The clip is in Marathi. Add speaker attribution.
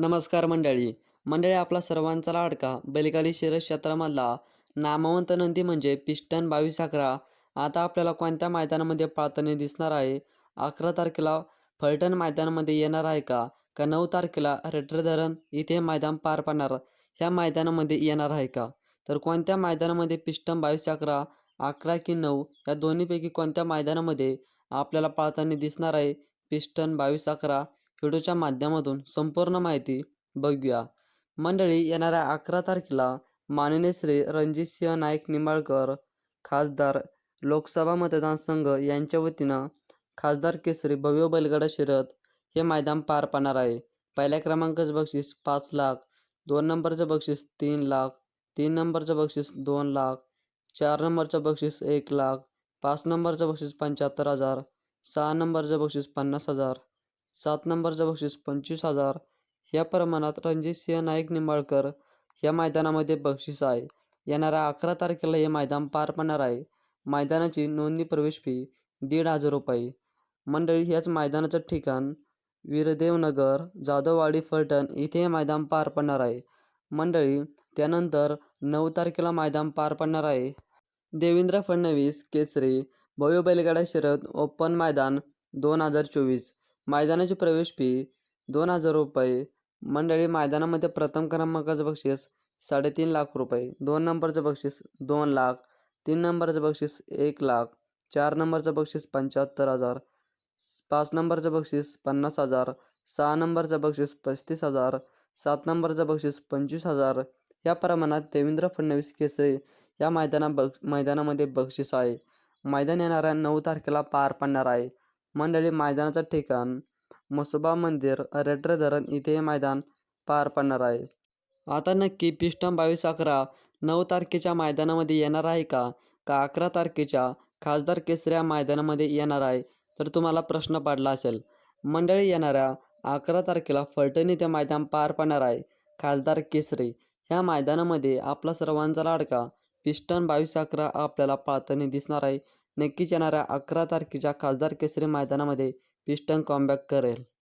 Speaker 1: नमस्कार मंडळी. मंडळी आपला सर्वांचा लाडका बैलगाडी शिरक्षेत्रामधला क्षेत्रामधला नामवंत नंदी म्हणजे पिस्टन बावीस अकरा. आता आपल्याला कोणत्या मैदानामध्ये पाळताना दिसणार आहे? अकरा तारखेला फलटण मैदानामध्ये येणार आहे का? का नऊ तारखेला रेटर धरण इथे मैदान पार पाडणार ह्या मैदानामध्ये येणार आहे का? तर कोणत्या मैदानामध्ये पिस्टन बावीस अकरा अकरा की नऊ या दोन्हीपैकी कोणत्या मैदानामध्ये आपल्याला पाळताना दिसणार आहे? पिस्टन बावीस अकरा. व्हिडिओच्या माध्यमातून संपूर्ण माहिती बघूया. मंडळी येणाऱ्या अकरा तारखेला माननीय श्री रणजितसिंह नाईक निंबाळकर खासदार लोकसभा मतदारसंघ यांच्या वतीनं खासदार केसरी भव्य बैलगाडा शिरत हे मैदान पार पाडणार आहे. पहिल्या क्रमांकाचं बक्षीस पाच लाख दोन नंबरचं बक्षीस तीन लाख तीन नंबरचं बक्षीस दोन लाख चार नंबरचं बक्षीस एक लाख पाच नंबरचं बक्षीस पंच्याहत्तर हजार सहा नंबरचं बक्षीस पन्नास हजार सात नंबरचं बक्षीस पंचवीस हजार. या प्रमाणात रणजित सिंह नाईक निंबाळकर या मैदानामध्ये बक्षीस आहे. येणाऱ्या अकरा तारखेला हे मैदान पार पडणार आहे. मैदानाची नोंदणी प्रवेश फी दीड हजार रुपये. मंडळी ह्याच मैदानाचं ठिकाण वीरदेवनगर जाधववाडी फलटण इथे हे मैदान पार पडणार आहे. मंडळी त्यानंतर नऊ तारखेला मैदान पार पडणार आहे. देवेंद्र फडणवीस केसरी भव्य बैलगाडा शरद ओपन मैदान दोन हजार चोवीस. मैदानाची प्रवेश फी दोन हजार रुपये. मंडळी मैदानामध्ये प्रथम क्रमांकाचं बक्षीस साडेतीन लाख रुपये. दोन नंबरचं बक्षीस दोन लाख. तीन नंबरचं बक्षीस एक लाख. चार नंबरचं बक्षीस पंच्याहत्तर हजार. पाच नंबरचं बक्षीस पन्नास हजार. सहा नंबरचं बक्षीस पस्तीस हजार. सात नंबरचं बक्षीस पंचवीस हजार. या प्रमाणात देवेंद्र फडणवीस केसरी या मैदाना बक्ष मैदानामध्ये बक्षीस आहे. मैदान येणाऱ्या नऊ तारखेला पार पडणार आहे. मंडळी मैदानाचं ठिकाण मसोबा मंदिर रेटर धरण इथे हे मैदान पार पडणार आहे. आता नक्की पिस्टम बावीस अकरा नऊ तारखेच्या मैदानामध्ये येणार आहे का? का अकरा तारखेच्या खासदार केसरी या मैदानामध्ये येणार आहे? तर तुम्हाला प्रश्न पडला असेल. मंडळी येणाऱ्या अकरा तारखेला फलटण इथे मैदान पार पडणार आहे. खासदार केसरी ह्या मैदानामध्ये आपला सर्वांचा लाडका पिस्टन बावीस अकरा आपल्याला पाळताना दिसणार आहे. नक्कीच येणाऱ्या अकरा तारखेच्या खासदार केसरी मैदानामध्ये पिस्टन कॉमबॅक करेल.